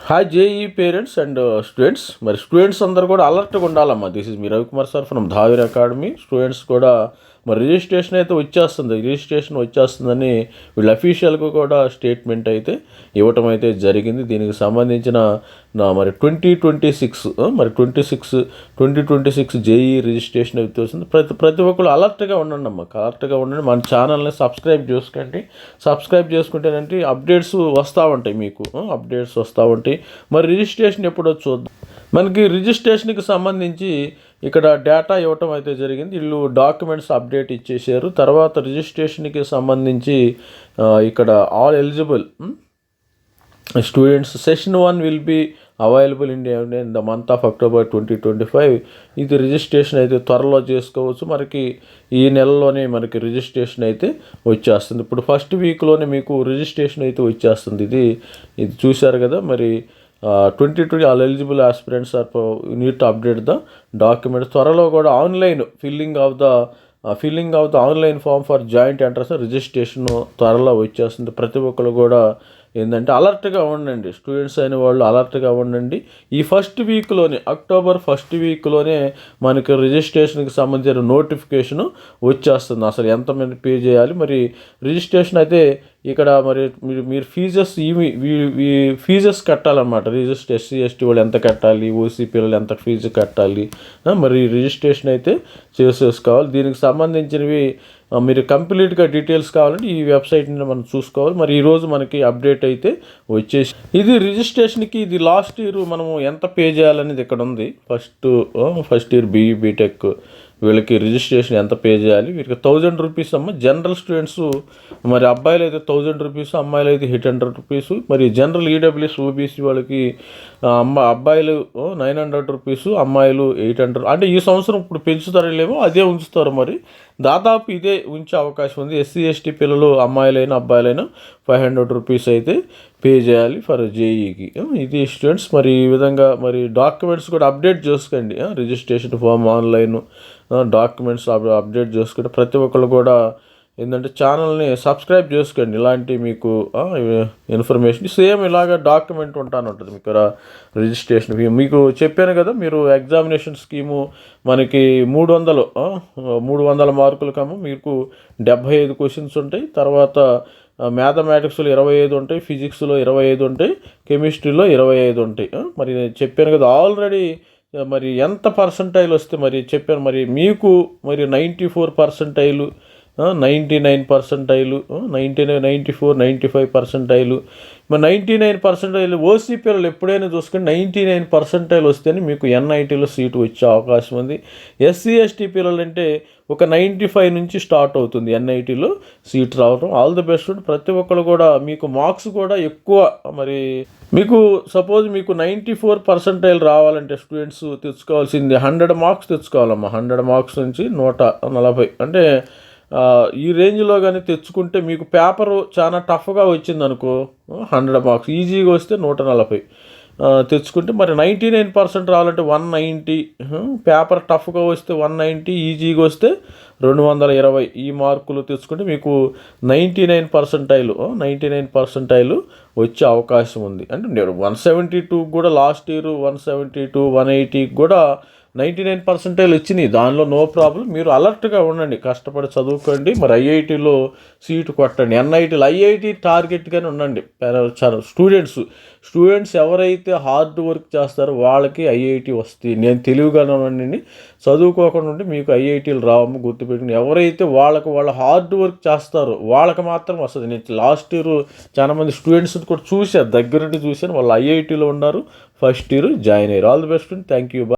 Hi JEE parents and students మరి students అందరూ కూడా అలర్ట్గా ఉండాలమ్మా. This is me Ravikumar sir from Dhavir academy students కూడా మరి రిజిస్ట్రేషన్ అయితే వచ్చేస్తుంది. రిజిస్ట్రేషన్ వచ్చేస్తుందని వీళ్ళు అఫీషియల్కు కూడా స్టేట్మెంట్ అయితే ఇవ్వటం అయితే జరిగింది. దీనికి సంబంధించిన నా మరి ట్వంటీ ట్వంటీ సిక్స్ మరి twenty six twenty twenty six JEE registration అయితే వస్తుంది ప్రతి ప్రతి ఒక్కరు అలర్ట్గా ఉండండి అమ్మ. అలర్ట్గా ఉండండి. మన ఛానల్ని సబ్స్క్రైబ్ చేసుకోండి. సబ్స్క్రైబ్ చేసుకుంటేనంటే అప్డేట్స్ వస్తూ ఉంటాయి మీకు. అప్డేట్స్ వస్తూ ఉంటాయి. మరి రిజిస్ట్రేషన్ ఎప్పుడో చూద్దాం. మనకి రిజిస్ట్రేషన్కి సంబంధించి ఇక్కడ డేటా ఇవ్వటం అయితే జరిగింది. వీళ్ళు డాక్యుమెంట్స్ అప్డేట్ ఇచ్చేసారు తర్వాత రిజిస్ట్రేషన్కి సంబంధించి ఇక్కడ all eligible students session one will be available in in the month of October twenty twenty five. ఇది రిజిస్ట్రేషన్ అయితే త్వరలో చేసుకోవచ్చు. మనకి ఈ నెలలోనే మనకి రిజిస్ట్రేషన్ అయితే వచ్చేస్తుంది. ఇప్పుడు ఫస్ట్ వీక్లోనే మీకు రిజిస్ట్రేషన్ అయితే వచ్చేస్తుంది. ఇది ఇది చూశారు కదా మరి twenty twenty all eligible aspirants are need update the documents. త్వరలో కూడా online filling of the filling of the online form for joint entrance registration త్వరలో వచ్చేస్తుంది. ప్రతి ఒక్కరు కూడా ఏంటంటే అలర్ట్గా ఉండండి. స్టూడెంట్స్ అయిన వాళ్ళు అలర్ట్గా ఉండండి. ఈ ఫస్ట్ వీక్లోనే అక్టోబర్ ఫస్ట్ వీక్లోనే మనకి రిజిస్ట్రేషన్కి సంబంధించిన నోటిఫికేషన్ వచ్చేస్తుంది. అసలు ఎంతమంది పే చేయాలి? మరి రిజిస్ట్రేషన్ అయితే ఇక్కడ మరి మీరు మీరు ఫీజెస్ ఇవి ఈ ఫీజెస్ కట్టాలన్నమాట. రిజిస్టర్ ఎస్సీ ఎస్టీ వాళ్ళు ఎంత కట్టాలి? ఓసీ పిల్లలు ఎంత ఫీజు కట్టాలి? మరి రిజిస్ట్రేషన్ అయితే చేసేసుకోవాలి. దీనికి సంబంధించినవి మీరు కంప్లీట్గా డీటెయిల్స్ కావాలంటే ఈ వెబ్సైట్ని మనం చూసుకోవాలి. మరి ఈరోజు మనకి అప్డేట్ అయితే వచ్చేసి ఇది రిజిస్ట్రేషన్కి ఇది లాస్ట్ ఇయర్ మనము ఎంత పే చేయాలనేది ఇక్కడ ఉంది. First first year BE BTech వీళ్ళకి రిజిస్ట్రేషన్ ఎంత పే చేయాలి? వీరికి థౌజండ్ రూపీస్ అమ్మ. జనరల్ స్టూడెంట్స్ మరి అబ్బాయిలు అయితే థౌజండ్ రూపీస్ అమ్మాయిలు అయితే ఎయిట్ హండ్రెడ్ రూపీస్. మరి జనరల్ ఈడబ్ల్యూఎస్ ఓబీసీ వాళ్ళకి ఆ, అమ్మ అబ్బాయిలు నైన్ హండ్రెడ్ రూపీస్ అమ్మాయిలు ఎయిట్ హండ్రెడ్. అంటే ఈ సంవత్సరం ఇప్పుడు పెంచుతారో లేమో అదే ఉంచుతారు మరి. దాదాపు ఇదే ఉంచే అవకాశం ఉంది. ఎస్సీ ఎస్టీ పిల్లలు అమ్మాయిలైనా అబ్బాయిలైనా ఫైవ్ హండ్రెడ్ రూపీస్ అయితే పే చేయాలి ఫర్ జేఈకి. ఇది స్టూడెంట్స్ మరి ఈ విధంగా మరి డాక్యుమెంట్స్ కూడా అప్డేట్ చేసుకోండి. Registration form online documents update చేసుకుంటే ప్రతి ఒక్కళ్ళు కూడా ఏంటంటే ఛానల్ని సబ్స్క్రైబ్ చేసుకోండి. ఇలాంటి మీకు ఇన్ఫర్మేషన్. సేమ్ ఇలాగ డాక్యుమెంట్ ఉంటాను ఉంటుంది మీకు రిజిస్ట్రేషన్ మీకు చెప్పాను కదా మీరు ఎగ్జామినేషన్ స్కీము మనకి మూడు వందలు మూడు వందల మార్కులు మార్కులకేమో మీకు డెబ్భై ఐదు క్వశ్చన్స్ ఉంటాయి. తర్వాత మ్యాథమెటిక్స్లో ఇరవై ఐదు ఉంటాయి. ఫిజిక్స్లో ఇరవై ఐదు ఉంటాయి. కెమిస్ట్రీలో ఇరవై ఐదు ఉంటాయి. మరి నేను చెప్పాను కదా ఆల్రెడీ మరి ఎంత పర్సంటైల్ వస్తే మరి చెప్పాను. మరి మీకు మరి ninety four percentile ninety nine percentile ninety nine ninety four ninety five percentile. మరి నైంటీ నైన్ పర్సెంటైల్ ఓసీ పిల్లలు ఎప్పుడైనా చూసుకుని నైంటీ నైన్ పర్సెంటైల్ వస్తేనే మీకు ఎన్ఐటీలో సీటు వచ్చే అవకాశం ఉంది. ఎస్సీ ఎస్టీ పిల్లలు అంటే ఒక నైంటీ ఫైవ్ నుంచి స్టార్ట్ అవుతుంది ఎన్ఐటీలో సీట్ రావడం ఆల్ ది బెస్ట్ ప్రతి ఒక్కరు కూడా మీకు మార్క్స్ కూడా ఎక్కువ మరి మీకు సపోజ్ మీకు నైంటీ ఫోర్ పర్సెంటైల్ రావాలంటే స్టూడెంట్స్ తెచ్చుకోవాల్సింది హండ్రెడ్ మార్క్స్ తెచ్చుకోవాలమ్మా. హండ్రెడ్ మార్క్స్ నుంచి నూట నలభై. అంటే ఈ రేంజ్లో కానీ తెచ్చుకుంటే మీకు పేపరు చాలా టఫ్గా వచ్చింది అనుకో హండ్రెడ్ మార్క్స్ ఈజీగా వస్తే నూట నలభై. తెచ్చుకుంటే మరి నైంటీ నైన్ పర్సెంట్ రావాలంటే వన్ నైంటీ పేపర్ టఫ్గా వస్తే వన్ నైంటీ ఈజీగా వస్తే రెండు వందల ఇరవై. ఈ మార్కులు తెచ్చుకుంటే మీకు ninety nine percentile ninety nine percentile వచ్చే అవకాశం ఉంది. అంటే నేను వన్ సెవెంటీ టూ కూడా last year one seventy two one ఎయిటీకి కూడా నైంటీ నైన్ పర్సెంటేజ్ వచ్చినాయి దానిలో నో ప్రాబ్లం. మీరు అలర్ట్గా ఉండండి. కష్టపడి చదువుకోండి. మరి ఐఐటీలో సీటు కొట్టండి. ఎన్ఐటీలో ఐఐటి టార్గెట్గానే ఉండండి. స్టూడెంట్స్. స్టూడెంట్స్ ఎవరైతే హార్డ్ వర్క్ చేస్తారో వాళ్ళకి ఐఐటి వస్తాయి. నేను తెలివిగానండి చదువుకోకుండా ఉంటే మీకు ఐఐటీలు రావము గుర్తుపెట్టుకుని. ఎవరైతే వాళ్ళకి వాళ్ళ హార్డ్ వర్క్ చేస్తారో వాళ్ళకి మాత్రం వస్తుంది. నేను లాస్ట్ ఇయర్ చాలా మంది స్టూడెంట్స్ కూడా చూశాను దగ్గరుండి చూశాను. వాళ్ళు ఐఐటీలో ఉన్నారు. ఫస్ట్ ఇయర్ జాయిన్ అయ్యారు. All the best thank you